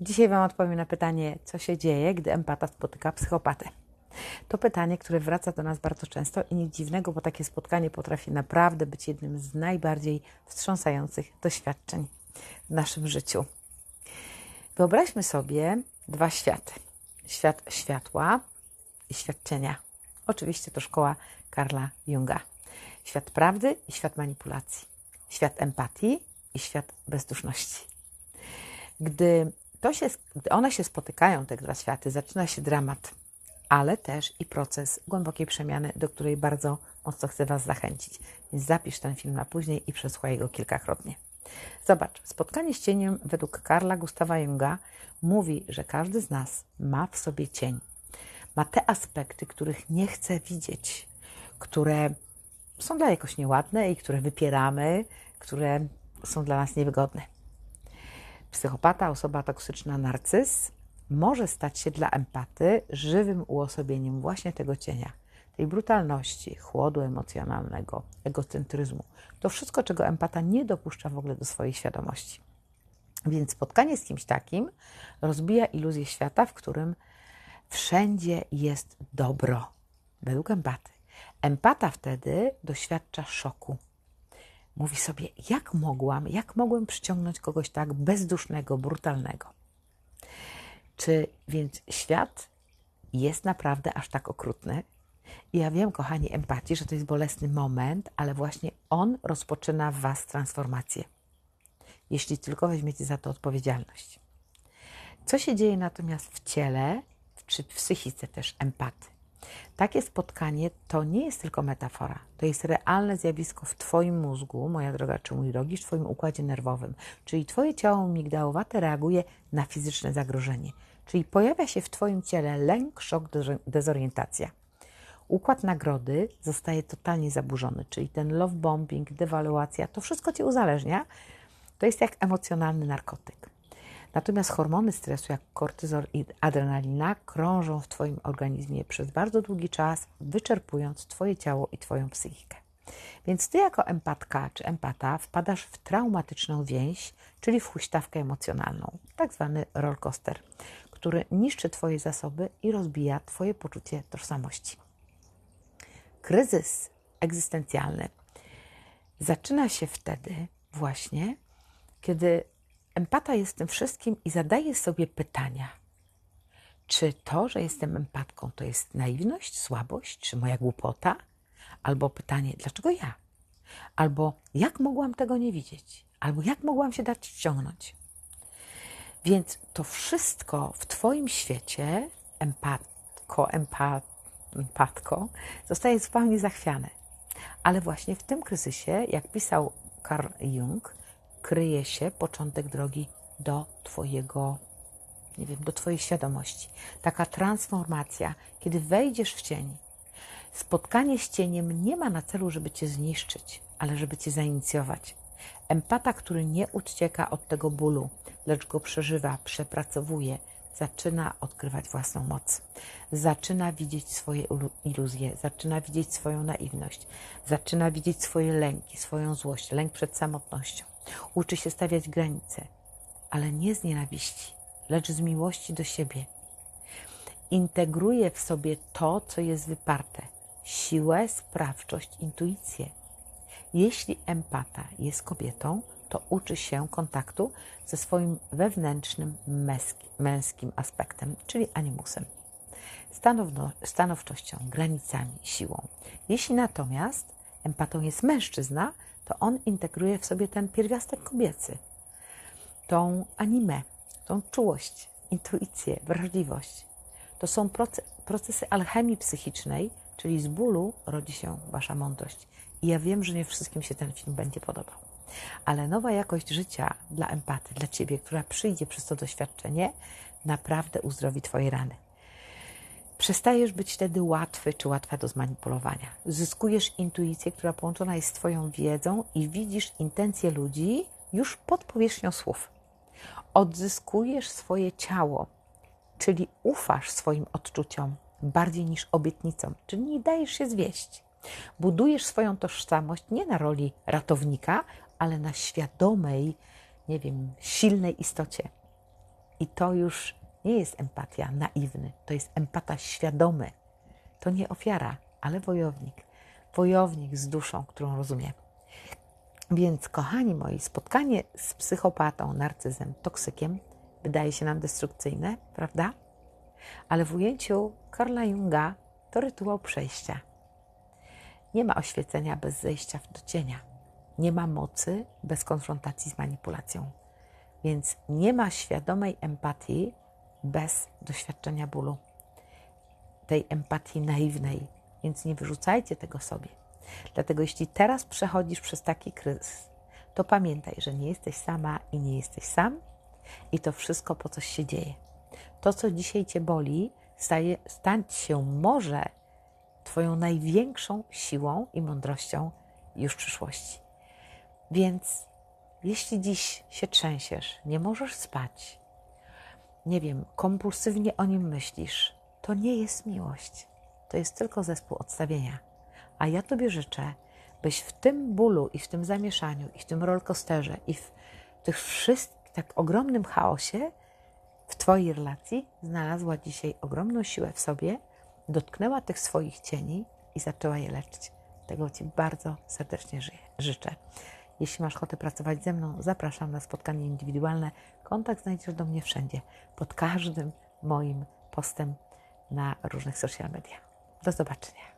Dzisiaj Wam odpowiem na pytanie, co się dzieje, gdy empata spotyka psychopatę. To pytanie, które wraca do nas bardzo często i nic dziwnego, bo takie spotkanie potrafi naprawdę być jednym z najbardziej wstrząsających doświadczeń w naszym życiu. Wyobraźmy sobie dwa światy: świat światła i świat cienia. Oczywiście to szkoła Karla Junga. Świat prawdy i świat manipulacji. Świat empatii i świat bezduszności. Gdy, to się, gdy one się spotykają, te dwa światy, zaczyna się dramat, ale też i proces głębokiej przemiany, do której bardzo mocno chcę Was zachęcić. Więc zapisz ten film na później i przesłuchaj go kilkakrotnie. Zobacz, spotkanie z cieniem według Karla Gustawa Junga mówi, że każdy z nas ma w sobie cień. Ma te aspekty, których nie chce widzieć, które są dla jakoś nieładne i które wypieramy, które są dla nas niewygodne. Psychopata, osoba toksyczna, narcyz może stać się dla empaty żywym uosobieniem właśnie tego cienia, tej brutalności, chłodu emocjonalnego, egocentryzmu. To wszystko, czego empata nie dopuszcza w ogóle do swojej świadomości. Więc spotkanie z kimś takim rozbija iluzję świata, w którym wszędzie jest dobro, według empaty. Empata wtedy doświadcza szoku. Mówi sobie, jak mogłam, jak mogłem przyciągnąć kogoś tak bezdusznego, brutalnego. Czy więc świat jest naprawdę aż tak okrutny? Ja wiem, kochani, empatii, że to jest bolesny moment, ale właśnie on rozpoczyna w Was transformację. Jeśli tylko weźmiecie za to odpowiedzialność. Co się dzieje natomiast w ciele, czy w psychice też empaty? Takie spotkanie to nie jest tylko metafora, to jest realne zjawisko w Twoim mózgu, moja droga, czy mój drogi, w Twoim układzie nerwowym. Czyli Twoje ciało migdałowate reaguje na fizyczne zagrożenie. Czyli pojawia się w Twoim ciele lęk, szok, dezorientacja. Układ nagrody zostaje totalnie zaburzony, czyli ten love bombing, dewaluacja, to wszystko Cię uzależnia. To jest jak emocjonalny narkotyk. Natomiast hormony stresu, jak kortyzol i adrenalina, krążą w Twoim organizmie przez bardzo długi czas, wyczerpując Twoje ciało i Twoją psychikę. Więc Ty, jako empatka czy empata, wpadasz w traumatyczną więź, czyli w huśtawkę emocjonalną, tak zwany rollercoaster, który niszczy Twoje zasoby i rozbija Twoje poczucie tożsamości. Kryzys egzystencjalny zaczyna się wtedy właśnie, kiedy empata jest tym wszystkim i zadaje sobie pytania. Czy to, że jestem empatką, to jest naiwność, słabość, czy moja głupota? Albo pytanie, dlaczego ja? Albo jak mogłam tego nie widzieć? Albo jak mogłam się dać ściągnąć? Więc to wszystko w Twoim świecie, empatko, empat, empatko, zostaje zupełnie zachwiane. Ale właśnie w tym kryzysie, jak pisał Carl Jung, kryje się początek drogi do Twojego, nie wiem, do Twojej świadomości. Taka transformacja, kiedy wejdziesz w cień. Spotkanie z cieniem nie ma na celu, żeby Cię zniszczyć, ale żeby Cię zainicjować. Empata, który nie ucieka od tego bólu, lecz go przeżywa, przepracowuje, zaczyna odkrywać własną moc. Zaczyna widzieć swoje iluzje, zaczyna widzieć swoją naiwność, zaczyna widzieć swoje lęki, swoją złość, lęk przed samotnością. Uczy się stawiać granice, ale nie z nienawiści, lecz z miłości do siebie. Integruje w sobie to, co jest wyparte siłę, sprawczość, intuicję. Jeśli empata jest kobietą, to uczy się kontaktu ze swoim wewnętrznym męskim aspektem, czyli animusem, stanowczością, granicami, siłą. Jeśli natomiast empatą jest mężczyzna, to on integruje w sobie ten pierwiastek kobiecy, tą animę, tą czułość, intuicję, wrażliwość. To są procesy alchemii psychicznej, czyli z bólu rodzi się wasza mądrość. I ja wiem, że nie wszystkim się ten film będzie podobał. Ale nowa jakość życia dla empaty, dla ciebie, która przyjdzie przez to doświadczenie, naprawdę uzdrowi twoje rany. Przestajesz być wtedy łatwy czy łatwa do zmanipulowania. Zyskujesz intuicję, która połączona jest z Twoją wiedzą i widzisz intencje ludzi już pod powierzchnią słów. Odzyskujesz swoje ciało, czyli ufasz swoim odczuciom bardziej niż obietnicom, czyli nie dajesz się zwieść. Budujesz swoją tożsamość nie na roli ratownika, ale na świadomej, nie wiem, silnej istocie. I to już nie jest empatia naiwny, to jest empata świadomy. To nie ofiara, ale wojownik. Wojownik z duszą, którą rozumie. Więc, kochani moi, spotkanie z psychopatą, narcyzem, toksykiem wydaje się nam destrukcyjne, prawda? Ale w ujęciu Karla Junga to rytuał przejścia. Nie ma oświecenia bez zejścia do cienia. Nie ma mocy bez konfrontacji z manipulacją. Więc nie ma świadomej empatii bez doświadczenia bólu. Tej empatii naiwnej. Więc nie wyrzucajcie tego sobie. Dlatego jeśli teraz przechodzisz przez taki kryzys, to pamiętaj, że nie jesteś sama i nie jesteś sam i to wszystko po coś się dzieje. To, co dzisiaj Cię boli, staje, stać się może Twoją największą siłą i mądrością już w przyszłości. Więc jeśli dziś się trzęsiesz, nie możesz spać, nie wiem, kompulsywnie o nim myślisz, to nie jest miłość. To jest tylko zespół odstawienia. A ja Tobie życzę, byś w tym bólu i w tym zamieszaniu, i w tym rollercoasterze, i w tych wszystkich, tak ogromnym chaosie w Twojej relacji znalazła dzisiaj ogromną siłę w sobie, dotknęła tych swoich cieni i zaczęła je leczyć. Tego Ci bardzo serdecznie życzę. Jeśli masz ochotę pracować ze mną, zapraszam na spotkanie indywidualne. Kontakt znajdziesz do mnie wszędzie, pod każdym moim postem na różnych social mediach. Do zobaczenia.